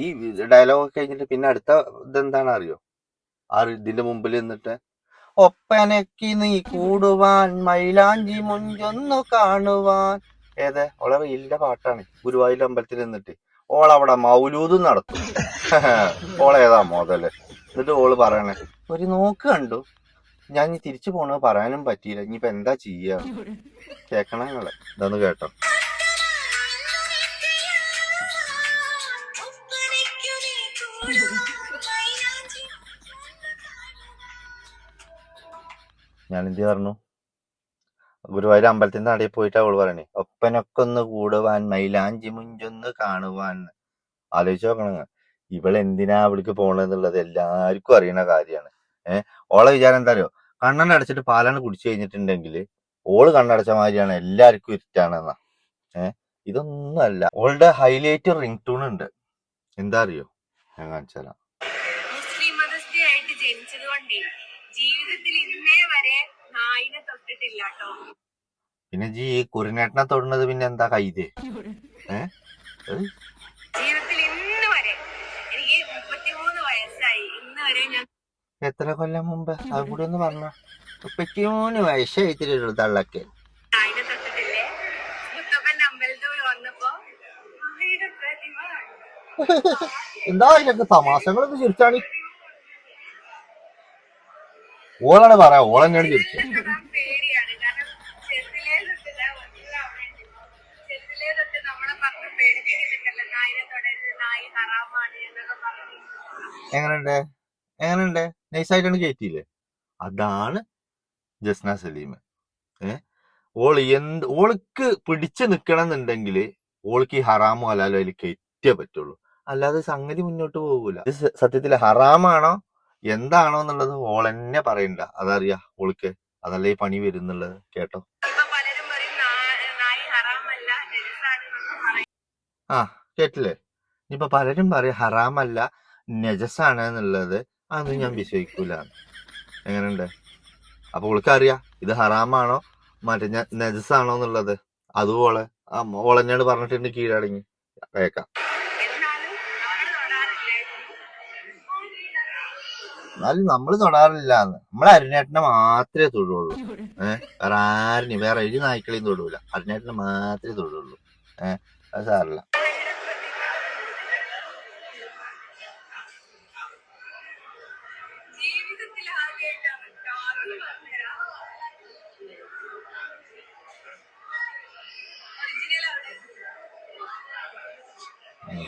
ഈ ഡയലോഗ് കഴിഞ്ഞിട്ട് പിന്നെ അടുത്ത ഇതെന്താണ് അറിയോ ആ ഇതിന്റെ മുമ്പിൽ നിന്നിട്ട് ഒപ്പനക്ക് നീ കൂടുവാൻ മൈലാഞ്ചി മുഞ്ചൊന്നു കാണുവാൻ. ഏത്? ഓളെ റീലിന്റെ പാട്ടാണ്. ഗുരുവായൂർ അമ്പലത്തിൽ നിന്നിട്ട്. ഓളവിടെ മൗലൂദ് നടത്തും. ഓളേതാ മോതൽ? എന്നിട്ട് ഓൾ പറയണേ ഒരു നോക്ക് കണ്ടു. ഞാൻ ഇനി തിരിച്ചു പോണത് പറയാനും പറ്റിയില്ല. ഇനിയിപ്പോ എന്താ ചെയ്യാ? കേക്കണേ ഇതൊന്ന് കേട്ടോ. ഞാൻ എന്ത് പറഞ്ഞു? ഗുരുവായൂർ അമ്പലത്തിന്റെ നടയിൽ പോയിട്ട് അവൾ പറയണേ ഒപ്പനൊക്കെ ഒന്ന് കൂടുവാൻ മൈലാഞ്ചി മുഞ്ചൊന്ന് കാണുവാൻ. ആലോചിച്ച് നോക്കണം ഇവൾ എന്തിനാ അവൾക്ക് പോണെന്നുള്ളത് എല്ലാവർക്കും അറിയണ കാര്യമാണ്. ഏഹ് ഓളെ വിചാരം എന്താ അറിയോ? അടച്ചിട്ട് പാലാണ് കുടിച്ചു കഴിഞ്ഞിട്ടുണ്ടെങ്കിൽ ഓൾ കണ്ണടച്ച മാതിരിയാണ് എല്ലാവർക്കും ഇരുട്ടാണെന്നാ. ഏഹ് ഇതൊന്നും അല്ല ഓളുടെ ഹൈലൈറ്റ് റിംഗ് ടൂൺ ഉണ്ട്. എന്താ അറിയോ? ഞാൻ കാണിച്ചാലോ കേട്ടോ പിന്നെ ജി ഈ കുരുനേട്ടനെ തൊടുന്നത് പിന്നെ എന്താ കൈത് ജീവിതത്തിൽ ഇന്ന് വരെ എനിക്ക് മുപ്പത്തിമൂന്ന് വയസ്സായി. ഇന്ന് വരെ ഞാൻ എത്ര കൊല്ലം മുമ്പ്? അത് കൂടി ഒന്ന് പറഞ്ഞ. മുപ്പത്തിമൂന്ന് വയസ്സായിട്ടില്ല തള്ളക്കെ. നായിനെ തൊട്ടിട്ടില്ലേ? മുത്തപ്പന്റെ അമ്പലത്തിൽ വന്നപ്പോ അമ്മയുടെ പ്രതിമ. എന്താ അതിനൊക്കെ തമാശകളൊക്കെ ചിരിച്ചാണ്? ഓളാണ് പറയാ ഓളെന്നെയാണ് ചിരിച്ചത് തൊടാൻ പേടിയാണ് കാരണം ചെറുതിലേ തൊട്ട് ഞാൻ ഒന്നും അമ്മയുണ്ട്. ചെറുതിലേ തൊട്ട് നമ്മളെ പറഞ്ഞ് പേടിപ്പിക്കുന്നുണ്ടല്ലോ നായിനെ തൊടരുത് നായി ഹറാമാണ് എന്നൊക്കെ പറഞ്ഞു എങ്ങനെയുണ്ട്? എങ്ങനെയുണ്ട്? നൈസായിട്ടാണ് കയറ്റിയില്ലേ അതാണ് ജസ്ന സലീം. ഏ? ഓൾ എന്ത് ഓൾക്ക് പിടിച്ചു നിൽക്കണം എന്നുണ്ടെങ്കിൽ ഓൾക്ക് ഈ ഹറാമോ ഹലാലോ അതിൽ കയറ്റിയേ പറ്റുള്ളൂ. അല്ലാതെ സംഗതി മുന്നോട്ട് പോകൂല. ഇത് സത്യത്തിൽ ഹറാമാണോ? എന്താണോ എന്നുള്ളത് ഓൾ എന്നെ പറയണ്ട. അതറിയാ ഓൾക്ക്. അതല്ലേ ഈ പണി വരുന്നുള്ളത്. കേട്ടോ? ആ കേട്ടില്ലേ? ഇനിയിപ്പൊ പലരും പറയും ഹറാമല്ല നജസാണ് എന്നുള്ളത്. അതൊന്നും ഞാൻ വിശ്വസിക്കൂല. എങ്ങനെയുണ്ട്? അപ്പൊ ഉൾക്കറിയ ഇത് ഹറാമാണോ? മറ്റേ ഞാൻ നജസാണോ എന്നുള്ളത്. അതുപോലെ ഓളെ ആ ഓളെന്നോട് പറഞ്ഞിട്ടുണ്ട് കീഴടങ്ങി. കേക്കാം. എന്നാലും നമ്മൾ തൊടാറില്ല നമ്മളെ അരുണേട്ടനെ മാത്രമേ തൊടുള്ളൂ. ഏഹ് വേറെ ആരും വേറെ ഒരു നായ്ക്കളെയും തൊടൂല. അരുണേട്ടനെ മാത്രമേ തൊടുള്ളൂ. ഏഹ് അത് സാറില്ല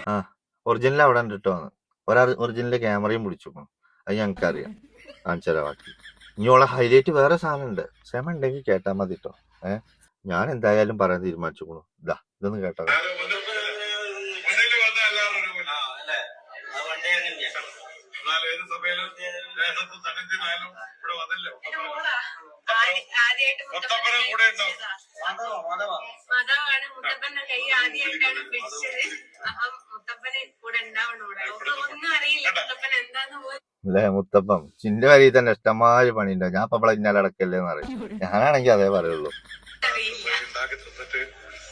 ആ ഒറിജിനൽ അവിടെ ഉണ്ട് കേട്ടോ ഒരാൾ ഒറിജിനൽ ക്യാമറയും പിടിച്ചു അത് ഞങ്ങൾക്ക് അറിയാം കാണിച്ചാലോ ബാക്കി ഇനി ഓളെ ഹൈലൈറ്റ് വേറെ സാധനം ഉണ്ട് ക്ഷമ ഉണ്ടെങ്കിൽ കേട്ടാ മതി കേട്ടോ ഏഹ് ഞാൻ എന്തായാലും പറയാൻ തീരുമാനിച്ചു ഇതാ ഇതൊന്ന് കേട്ടോ. വന്ന ഏത് സഭയിലും ദേശത്തും ഇവിടെ വന്നല്ലോ ആദ്യമായിട്ട് മുത്തപ്പനെ കൂടെ ഉണ്ടോ? മതമാണ് മുത്തപ്പന്റെ കൈ ആദ്യമായിട്ടാണ് പിടിച്ചത്. അപ്പം മുത്തപ്പൻ മുത്തപ്പനെ കൂടെ ഉണ്ടാവണോടെ ഒന്നും അറിയില്ല മുത്തപ്പൻ എന്താന്ന് പോലും അല്ലേ മുത്തപ്പം ചിന്റെ വരി തന്നെ ഇഷ്ടമായി പണിയുണ്ടോ. ഞാൻ ഇപ്പൊ ഇവിടെ ഇന്നലെ അടക്കല്ലേ എന്ന് പറയും. ഞാനാണെങ്കിൽ അതേ പറയുള്ളൂ.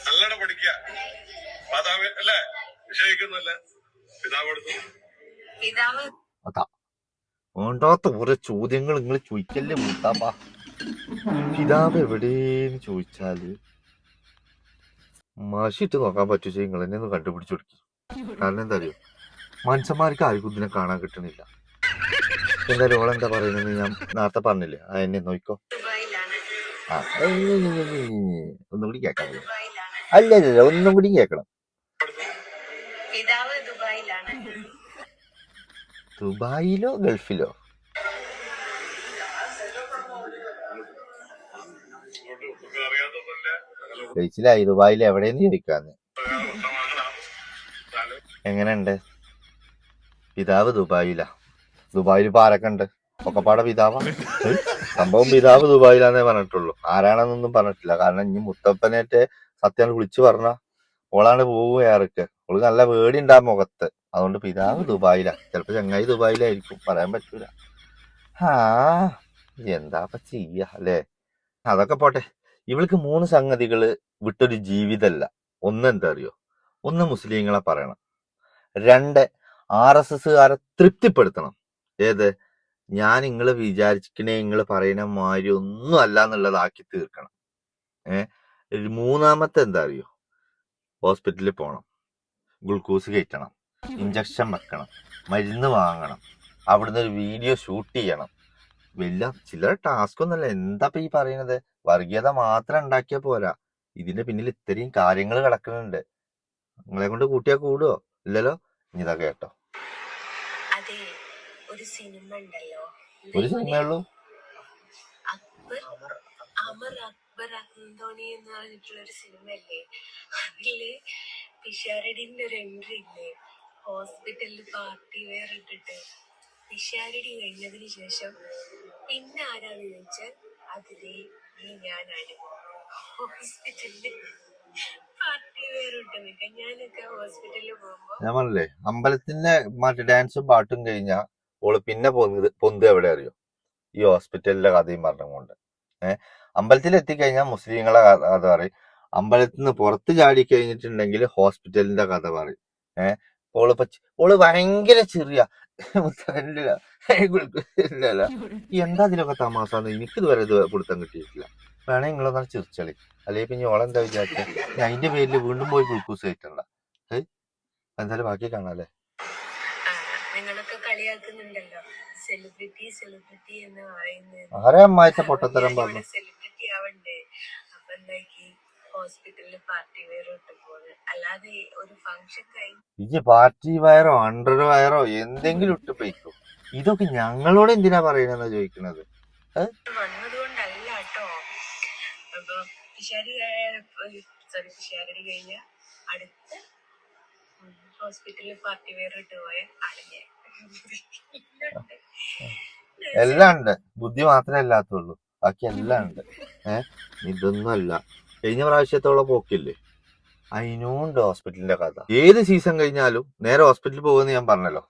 നല്ലോണം പഠിക്കുക മാതാവ് അല്ലേ? വിഷയിക്കുന്നില്ല പിതാവ് എടുത്തു പിതാവ് വേണ്ടാത്ത കുറെ ചോദ്യങ്ങൾ നിങ്ങൾ ചോദിക്കല്ലേ മുത്താപ്പാ പിതാവ് എവിടെന്ന് ചോദിച്ചാൽ മഷിട്ട് നോക്കാൻ പറ്റും നിങ്ങൾ എന്നെ ഒന്ന് കണ്ടുപിടിച്ചു കൊടുക്കി കാരണം എന്താ അറിയോ മനുഷ്യന്മാർക്ക് ആർക്കും ഇതിനെ കാണാൻ കിട്ടണില്ല എന്തായാലും ഓളെന്താ പറയുന്നത് ഞാൻ നേരത്തെ പറഞ്ഞില്ലേ ആ എന്നെ നോക്കോ. ഒന്നും കൂടി കേൾക്കാം ദുബായിലാണ് അല്ല ഒന്നും കൂടി കേൾക്കണം ദുബായിലോ ഗൾഫിലോ? ചോദിച്ചില്ലായി ദുബായിൽ എവിടെയെന്ന് ചോദിക്കാന്ന്. എങ്ങനെയുണ്ട്? പിതാവ് ദുബായിലാ. ദുബായിൽ ഇപ്പൊ ആരൊക്കെ ഉണ്ട്? പിതാവാ. സംഭവം പിതാവ് ദുബായിലാന്നേ പറഞ്ഞിട്ടുള്ളൂ. ആരാണെന്നൊന്നും പറഞ്ഞിട്ടില്ല. കാരണം ഇനി മുത്തപ്പനേറ്റ് സത്യം വിളിച്ചു പറഞ്ഞ ഓളാണ് പോവുക ഏറൊക്കെ ഓൾ നല്ല പേടി ഉണ്ടാ മുഖത്ത്. അതുകൊണ്ട് പിതാവ് ദുബായിലാ. ചിലപ്പോ ചങ്ങായി ദുബായിലായിരിക്കും. പറയാൻ പറ്റൂല. ആ എന്താപ്പ ചെയ്യ അല്ലേ? അതൊക്കെ പോട്ടെ. ഇവൾക്ക് മൂന്ന് സംഗതികൾ വിട്ടൊരു ജീവിതമല്ല ഒന്ന് എന്താ അറിയോ ഒന്ന് മുസ്ലിങ്ങളെ പറയണം. രണ്ട് ആർ എസ് എസ്സുകാരെ തൃപ്തിപ്പെടുത്തണം. ഏത്? ഞാൻ നിങ്ങൾ വിചാരിക്കണേ നിങ്ങൾ പറയുന്ന മാതിരി ഒന്നും അല്ല എന്നുള്ളതാക്കി തീർക്കണം. ഏഹ് മൂന്നാമത്തെ എന്താ അറിയോ ഹോസ്പിറ്റലിൽ പോകണം ഗ്ലൂക്കോസ് കയറ്റണം. ഇഞ്ചക്ഷൻ വെക്കണം മരുന്ന് വാങ്ങണം അവിടുന്ന് ഒരു വീഡിയോ ഷൂട്ട് ചെയ്യണം. വലിയ ചില ടാസ്ക് ഒന്നല്ല എന്താ ഈ പറയുന്നത്? വർഗീയത മാത്രം ഉണ്ടാക്കിയ പോരാ. ഇതിന്റെ പിന്നിൽ ഇത്രയും കാര്യങ്ങൾ കിടക്കുന്നുണ്ട്. നിങ്ങളെ കൊണ്ട് കൂട്ടിയാ കൂടുവോ? ഇല്ലല്ലോ? ഇനി ഇതാ കേട്ടോ. ഒരു സിനിമ ഉണ്ടല്ലോ. ഒരു സിനിമയുള്ളൂ അമർ അക്ബർ അന്തോണി എന്ന് പറഞ്ഞിട്ടുള്ള ഒരു സിനിമ അല്ലേ അതിൽ പിഷാരടിന്റെ ഒരു എൻട്രി ഇല്ലേ? ഹോസ്പിറ്റലിൽ പാർട്ടി വെയർ ഇട്ടിട്ട് പിഷാരടി കഴിഞ്ഞതിന് ശേഷം പിന്നെ ആരാന്ന് ചോദിച്ചാൽ അതിലെ ഈ ഞാനാണ്. ഹോസ്പിറ്റലിൽ ഞാൻ അമ്പലത്തിന്റെ മറ്റേ ഡാൻസും പാട്ടും കഴിഞ്ഞാ ഓൾ പിന്നെ പൊന്ത് പൊന്ത് എവിടെ അറിയോ? ഈ ഹോസ്പിറ്റലിലെ കഥയും പറഞ്ഞുകൊണ്ട് ഏഹ് അമ്പലത്തിൽ എത്തിക്കഴിഞ്ഞാൽ മുസ്ലിങ്ങളെ കഥ പറയും. അമ്പലത്തിൽ നിന്ന് പുറത്ത് ചാടി കഴിഞ്ഞിട്ടുണ്ടെങ്കിൽ ഹോസ്പിറ്റലിന്റെ കഥ പറയും. ഏഹ് ഓൾ പച്ച ഓൾ ഭയങ്കര ചെറിയ മുത്തല്ല എന്താ ഇതിലൊക്കെ തമാസാന്ന്? എനിക്ക് ഇതുവരെ ഇത് പിടുത്തം കിട്ടിയിട്ടില്ല. വേണേ നിങ്ങളൊന്നാ ചിരിച്ചളി. അല്ലെങ്കിൽ പിന്നെ ഓളെന്താ വിചാരിച്ചത് അതിന്റെ പേരിൽ വീണ്ടും പോയി ഗ്ലൂക്കോസ് കയറ്റണ്ട. എന്തായാലും ബാക്കി കാണാല്ലേ? ആരെ അമ്മായത്തെ പൊട്ടത്തരം പറഞ്ഞു? ഹോസ്പിറ്റലിൽ പാർട്ടി വെയർ ഇട്ട് പോകുന്നത് അല്ലാതെ ഒരു ഫംഗ്ഷൻ കഴിഞ്ഞ് ഇജ്ജ് പാർട്ടി വയറോ അണ്ടർ വയറോ എന്തെങ്കിലും ഇട്ട് പോയിക്കോ. ഇതൊക്കെ ഞങ്ങളോട് എന്തിനാ പറയണെന്നാ ചോദിക്കണത്? വന്നതുകൊണ്ടല്ല കേട്ടോ അപ്പൊ പിഷാരി സോറി കഴിഞ്ഞ അടുത്ത ഹോസ്പിറ്റലിൽ പാർട്ടി വെയർ ഇട്ട് പോയ ആളിഞ്ഞ എല്ലാം ഉണ്ട്. ബുദ്ധി മാത്രമേ അല്ലാത്തുള്ളൂ ബാക്കി എല്ലാം ഉണ്ട്. ഏഹ് ഇതൊന്നും അല്ല കഴിഞ്ഞ പ്രാവശ്യത്തോളം പോക്കില്ലേ? അതിനുണ്ട് ഹോസ്പിറ്റലിന്റെ കഥ. ഏത് സീസൺ കഴിഞ്ഞാലും നേരെ ഹോസ്പിറ്റലിൽ പോകുമെന്ന് ഞാൻ പറഞ്ഞല്ലോ.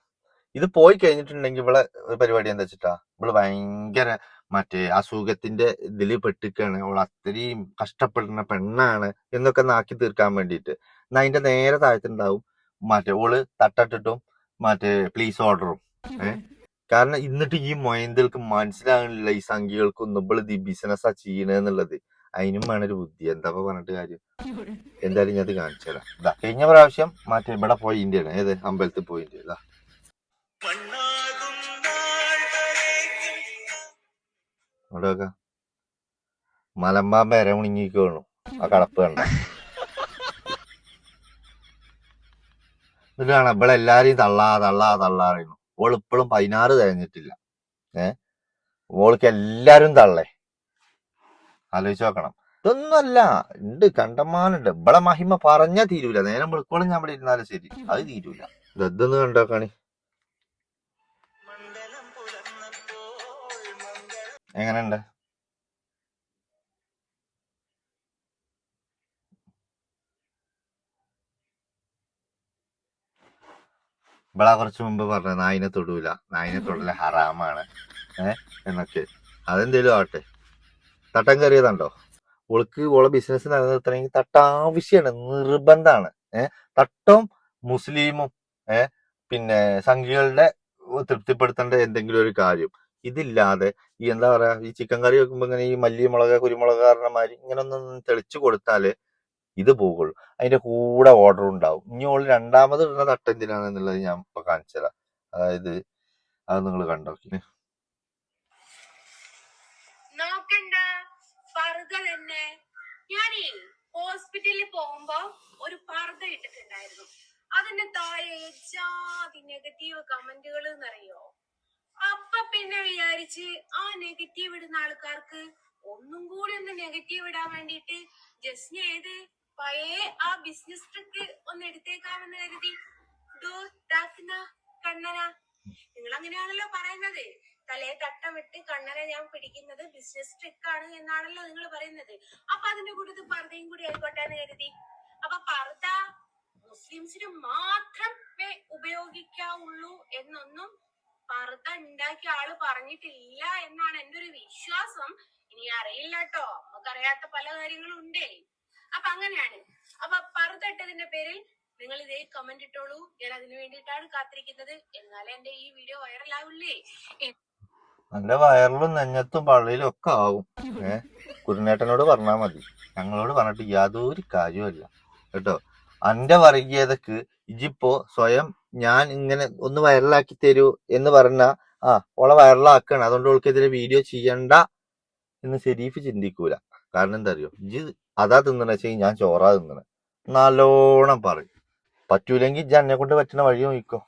ഇത് പോയി കഴിഞ്ഞിട്ടുണ്ടെങ്കിൽ ഇവിടെ പരിപാടി എന്താ വെച്ചിട്ടാ? ഇവൾ ഭയങ്കര മറ്റേ അസുഖത്തിന്റെ ഇതിൽ പെട്ടിക്കാണ്. അവൾ അത്രയും കഷ്ടപ്പെടുന്ന പെണ്ണാണ് എന്നൊക്കെ നാക്കി തീർക്കാൻ വേണ്ടിയിട്ട്. എന്നാ അതിന്റെ നേരെ താഴത്തുണ്ടാവും മറ്റേ ഓൾ തട്ടട്ടിട്ടും മറ്റേ പ്ലീസ് ഓർഡറും ഏഹ് കാരണം ഇന്നിട്ട് ഈ മൊയന്തൾക്ക് മനസ്സിലാകുന്നില്ല ഈ സംഖ്യകൾക്കൊന്നും ഇവൾ ഇത് ബിസിനസ്സാ ചെയ്യണെന്നുള്ളത് അതിനും വേണൊരു ബുദ്ധി. എന്താ പറഞ്ഞിട്ട് കാര്യം? എന്തായാലും ഞാൻ അത് കാണിച്ചു തരാം ഇതാ കഴിഞ്ഞ പ്രാവശ്യം മറ്റേ ഇവിടെ പോയി ഇന്ത്യയാണ് ഏത്? അമ്പലത്തിൽ പോയി ഇന്ത്യ ഇതാ അവിടെ വെക്ക മലമ്പാമ്പ് എരമുണിങ്ങിക്ക് വേണു ആ കടപ്പ് കണ്ട. എന്നിട്ട് കാണാം ഇവിടെ എല്ലാരെയും തള്ളാ തള്ളാ തള്ളാ അറിയുന്നു ഓൾ ഇപ്പോഴും പതിനാറ് തികഞ്ഞിട്ടില്ല ഏ? ഓൾക്ക് എല്ലാരും തള്ളേ. ആലോചിച്ച് നോക്കണം. ഇതൊന്നുമല്ല. ഉണ്ട് കണ്ടമാനുണ്ട്. ഇവിടെ മഹിമ പറഞ്ഞാ തീരൂല. നേരം വെളുക്കോളം ഞാൻ ഇവിടെ ഇരുന്നാലും ശരി. അത് തീരൂല. ഇതൊന്ന് കണ്ടോക്കാണി? എങ്ങനെയുണ്ട്? ഇവിടെ കുറച്ച് മുമ്പ് പറഞ്ഞ നായിനെ തൊടൂല. നായിനെ തൊടല ഹറാമാണ്. ഏ? എന്നൊക്കെ. അതെന്തേലും ആവട്ടെ. തട്ടം കയറിയതാണ്ടോ ഓൾക്ക് ഓളെ ബിസിനസ് നിലനിർത്തണമെങ്കിൽ തട്ട ആവശ്യമാണ് നിർബന്ധമാണ്. ഏഹ് തട്ടും മുസ്ലിമും ഏഹ് പിന്നെ സംഘികളുടെ തൃപ്തിപ്പെടുത്തേണ്ട എന്തെങ്കിലും ഒരു കാര്യം. ഇതില്ലാതെ ഈ എന്താ പറയാ ഈ ചിക്കൻ കറി വെക്കുമ്പോ ഇങ്ങനെ ഈ മല്ലി മുളക് കുരുമുളക് കാരണമാര് ഇങ്ങനെ ഒന്ന് തെളിച്ചു കൊടുത്താൽ ഇത് പോകുള്ളൂ. അതിന്റെ കൂടെ ഓർഡർ ഉണ്ടാവും. ഇനി ഓൾ രണ്ടാമത് ഇടുന്ന തട്ടെന്തിനാണെന്നുള്ളത് ഞാൻ ഇപ്പൊ കാണിച്ചതാ അതായത് അത് നിങ്ങൾ കണ്ടോ പറുത തന്നെ ഞാനേ ഹോസ്പിറ്റലിൽ പോകുമ്പോ ഒരു പർദ്ദ ഇട്ടിട്ടുണ്ടായിരുന്നു. അതിന്റെ താഴെ ജാതി നെഗറ്റീവ് കമന്റുകൾ എന്നറിയോ? അപ്പൊ പിന്നെ വിചാരിച്ച് ആ നെഗറ്റീവ് ഇടുന്ന ആൾക്കാർക്ക് ഒന്നും കൂടി ഒന്ന് നെഗറ്റീവ് ഇടാൻ വേണ്ടിയിട്ട് ജസ്റ്റ് ഏത് പഴയ ആ ബിസിനസ് ട്രിക്ക് ഒന്ന് എടുത്തേക്കാമെന്ന് കരുതി. ഡോ കണ്ണന നിങ്ങൾ അങ്ങനെയാണല്ലോ പറയുന്നത്. തലേ തട്ടം വിട്ട് കണ്ണനെ ഞാൻ പിടിക്കുന്നത് ബിസിനസ് ട്രിക്ക് ആണ് എന്നാണല്ലോ നിങ്ങൾ പറയുന്നത്. അപ്പൊ അതിന്റെ കൂട്ടത്തിൽ പർദ്ദയും കൂടി ആയിക്കോട്ടെ എന്ന് കരുതി. അപ്പൊ പർദ്ദ മുസ്ലിംസിന് മാത്രമേ ഉപയോഗിക്കാവുള്ളൂ എന്നൊന്നും പർദ്ദ ഉണ്ടാക്കിയ ആൾ പറഞ്ഞിട്ടില്ല എന്നാണ് എന്റെ ഒരു വിശ്വാസം. ഇനി അറിയില്ല കേട്ടോ നമുക്കറിയാത്ത പല കാര്യങ്ങളും ഉണ്ടേ. അപ്പൊ അങ്ങനെയാണ്. അപ്പൊ പർദ്ദ ഇട്ടതിന്റെ പേരിൽ നിങ്ങൾ ഇതേ കമന്റ് ഇട്ടോളൂ. ഞാൻ അതിനു വേണ്ടിയിട്ടാണ് കാത്തിരിക്കുന്നത്. എന്നാലേ എന്റെ ഈ വീഡിയോ വൈറലാവില്ലേ നല്ല വയറിലും നെഞ്ഞത്തും പള്ളിയിലും ഒക്കെ ആവും. ഏ? കുരുനേട്ടനോട് പറഞ്ഞാൽ മതി. ഞങ്ങളോട് പറഞ്ഞിട്ട് യാതൊരു കാര്യമല്ല കേട്ടോ? അന്റെ വർഗീയതക്ക് ഇജിപ്പോ സ്വയം ഞാൻ ഇങ്ങനെ ഒന്ന് വൈറലാക്കി തരൂ എന്ന് പറഞ്ഞ ആ ഓളെ വൈറലാക്കണം. അതുകൊണ്ട് ഓൾക്കെതിരെ വീഡിയോ ചെയ്യണ്ട എന്ന് ശരീഫ് ചിന്തിക്കൂല. കാരണം എന്താ അറിയോ ഇജ് അതാ തിന്നണ. വെച്ചാൽ ഞാൻ ചോറാ തിന്നണ. നല്ലോണം പറയും. പറ്റൂലെങ്കിൽ ഇജ്ജ് എന്നെ കൊണ്ട് പറ്റുന്ന വഴി നോക്കിക്കോ.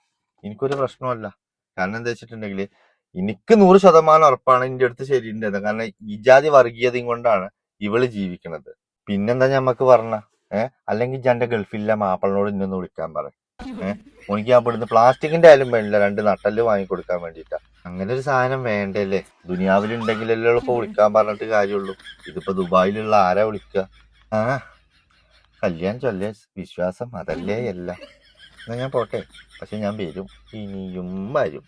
എനിക്കൊരു പ്രശ്നമല്ല കാരണം എന്താ വെച്ചിട്ടുണ്ടെങ്കിൽ എനിക്ക് നൂറ് ശതമാനം ഉറപ്പാണ് എന്റെ അടുത്ത് ശരിയുണ്ട് കാരണം ഈ ജാതി വർഗീയതയും കൊണ്ടാണ് ഇവൾ ജീവിക്കുന്നത് പിന്നെന്താ ഞമ്മക്ക് പറഞ്ഞ? ഏഹ് അല്ലെങ്കിൽ ജന്റെ ഗൾഫിലെ മാപ്പിളിനോട് ഇന്നൊന്ന് വിളിക്കാൻ പറ. ഏഹ് എനിക്ക് ഞാൻ ഇവിടുന്ന് പ്ലാസ്റ്റിക്കിന്റെ ആയാലും വേണ്ടില്ല രണ്ട് നട്ടൽ വാങ്ങിക്കൊടുക്കാൻ വേണ്ടിട്ടാ. അങ്ങനെ ഒരു സാധനം വേണ്ടല്ലേ? ദുനിയാവിലുണ്ടെങ്കിലല്ലേ ഇപ്പൊ വിളിക്കാൻ പറഞ്ഞിട്ട് കാര്യമുള്ളൂ. ഇതിപ്പോ ദുബായിലുള്ള ആരാ വിളിക്കുക ആ? കല്യാൺ ചൊല്ലേ വിശ്വാസം അതല്ലേ എല്ലാം. എന്നാ ഞാൻ പോട്ടെ. പക്ഷെ ഞാൻ വരും. ഇനിയും വരും.